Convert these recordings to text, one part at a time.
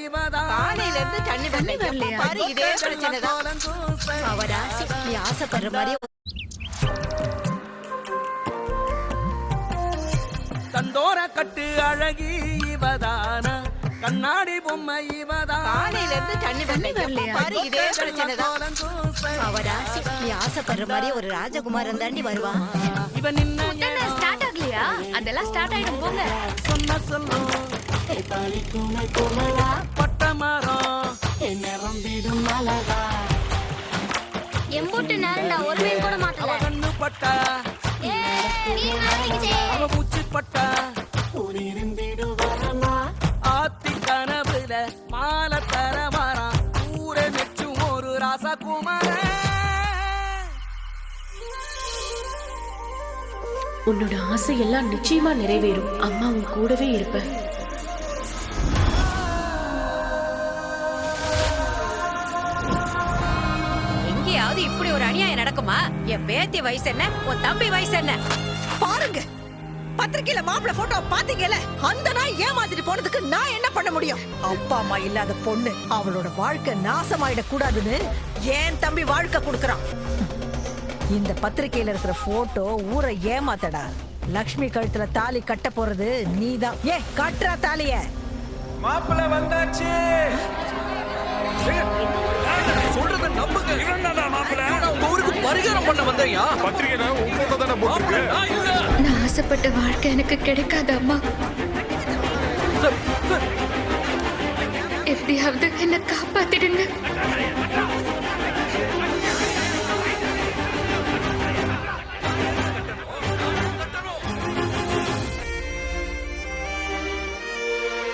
இவதான் காலையில இருந்து தண்ணி வரல பாரு இதே பிரச்சனை தான். அவரா நீ ஆசைப்படுற மாதிரி தண்டோர கட்டு அழகி இவதான கண்ணாடி பொம்மை இவதான். காலையில இருந்து தண்ணி வரல பாரு இதே பிரச்சனை தான். அவரா நீ ஆசைப்படுற மாதிரி ஒரு ராஜகுமாரன் தாண்டி வருவான். இவன் நின்ன புத்தன ஸ்டார்ட் ஆகலையா? அதெல்லாம் ஸ்டார்ட் ஆயிடும் போங்க. சொன்ன சொல்லும் பட்ட மரம் எம்பூட்டு நேரம்டா ஒரு மீன் கூட மாட்டல. கண்ணு பட்டா? அவ பூச்சி பட்டா? ஆத்தி கனவுல மாலை தர வாரான். ஊரை மெச்சும் ஒரு ராசகுமாரன் உன்னோட ஆசை எல்லாம் நிச்சயமா நிறைவேறும். அம்மா உன் கூடவே இருப்ப. இப்படி ஒரு அநியாயம் நடக்குமா? என் பேத்தி வயசு என்ன? உன் தம்பி வயசு என்ன? பாருங்க. பத்திரிக்கையில மாப்பிள்ள போட்டோ பாத்தீங்கல்ல அந்த நாய் ஏமாத்திட்டு போனதுக்கு நான் என்ன பண்ண முடியும்? அப்பா அம்மா இல்லாத பொண்ணு அவளோட வாழ்க்கை நாசமாயிட கூடாதுன்னு ஏன் தம்பி வாழ்க்கை கொடுக்கறான். இந்த பத்திரிக்கையில இருக்கிற போட்டோ ஊரை ஏமாத்தடா. லக்ஷ்மி கழுத்துல தாலி கட்ட போறது நீதான். ஏ கட்டுறா தாலிய. மாப்பிள்ள வந்தாச்சு. சொல்றத நம்புங்க. பத்திரிகையில தானே போட்டிருக்கு. நான் இல்ல. நான் ஆசைப்பட்ட வாழ்க்கை எனக்கு கிடைக்காது அம்மா? எப்படியாவது என்ன காப்பாத்திடுங்க.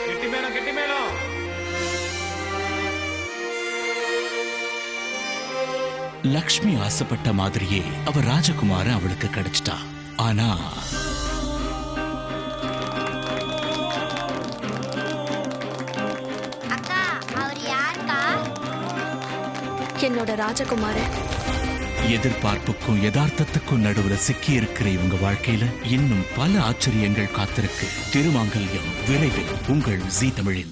கெட்டி மேளம் கெட்டி மேளம். லக்ஷ்மி ஆசைப்பட்ட மாதிரியே அவ ராஜகுமார அவளுக்கு கிடைச்சிட்டா. ஆனா என்னோட ராஜகுமாரன் எதிர்பார்ப்புக்கும் யதார்த்தத்துக்கும் நடுவுல சிக்கி இருக்கிற இவங்க வாழ்க்கையில இன்னும் பல ஆச்சரியங்கள் காத்திருக்கு. திருமாங்கல்யம் விரைவில் உங்கள் ஜீ தமிழில்.